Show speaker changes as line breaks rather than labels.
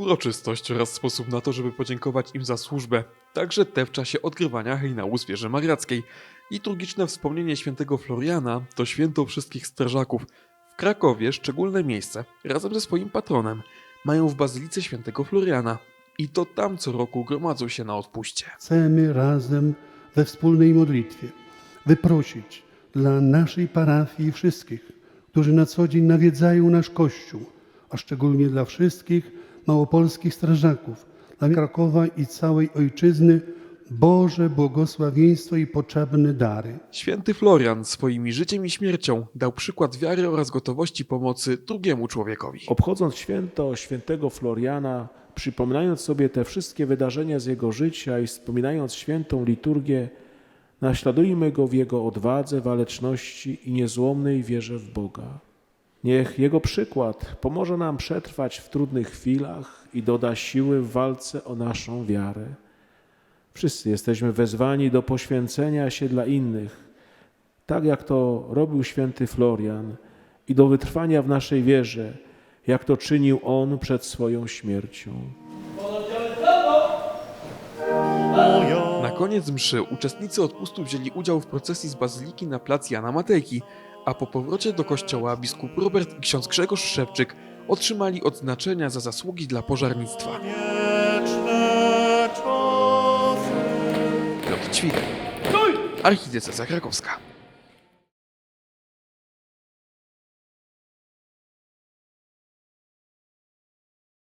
uroczystość oraz sposób na to, żeby podziękować im za służbę. Także te w czasie odgrywania hejnału z wieży mariackiej. Liturgiczne wspomnienie świętego Floriana to święto wszystkich strażaków. W Krakowie szczególne miejsce, razem ze swoim patronem, mają w Bazylice świętego Floriana. I to tam co roku gromadzą się na odpuście.
Chcemy razem we wspólnej modlitwie wyprosić dla naszej parafii wszystkich, którzy na co dzień nawiedzają nasz Kościół, a szczególnie dla wszystkich małopolskich strażaków, dla Krakowa i całej Ojczyzny, Boże błogosławieństwo i potrzebne dary.
Święty Florian swoimi życiem i śmiercią dał przykład wiary oraz gotowości pomocy drugiemu człowiekowi.
Obchodząc święto świętego Floriana, przypominając sobie te wszystkie wydarzenia z jego życia i wspominając świętą liturgię, naśladujmy go w jego odwadze, waleczności i niezłomnej wierze w Boga. Niech jego przykład pomoże nam przetrwać w trudnych chwilach i doda siły w walce o naszą wiarę. Wszyscy jesteśmy wezwani do poświęcenia się dla innych, tak jak to robił święty Florian, i do wytrwania w naszej wierze, jak to czynił on przed swoją śmiercią.
Na koniec mszy uczestnicy odpustu wzięli udział w procesji z bazyliki na plac Jana Matejki, a po powrocie do kościoła biskup Robert i ksiądz Grzegorz Szewczyk otrzymali odznaczenia za zasługi dla pożarnictwa. Piotr Ćwik, Archidiecezja Krakowska.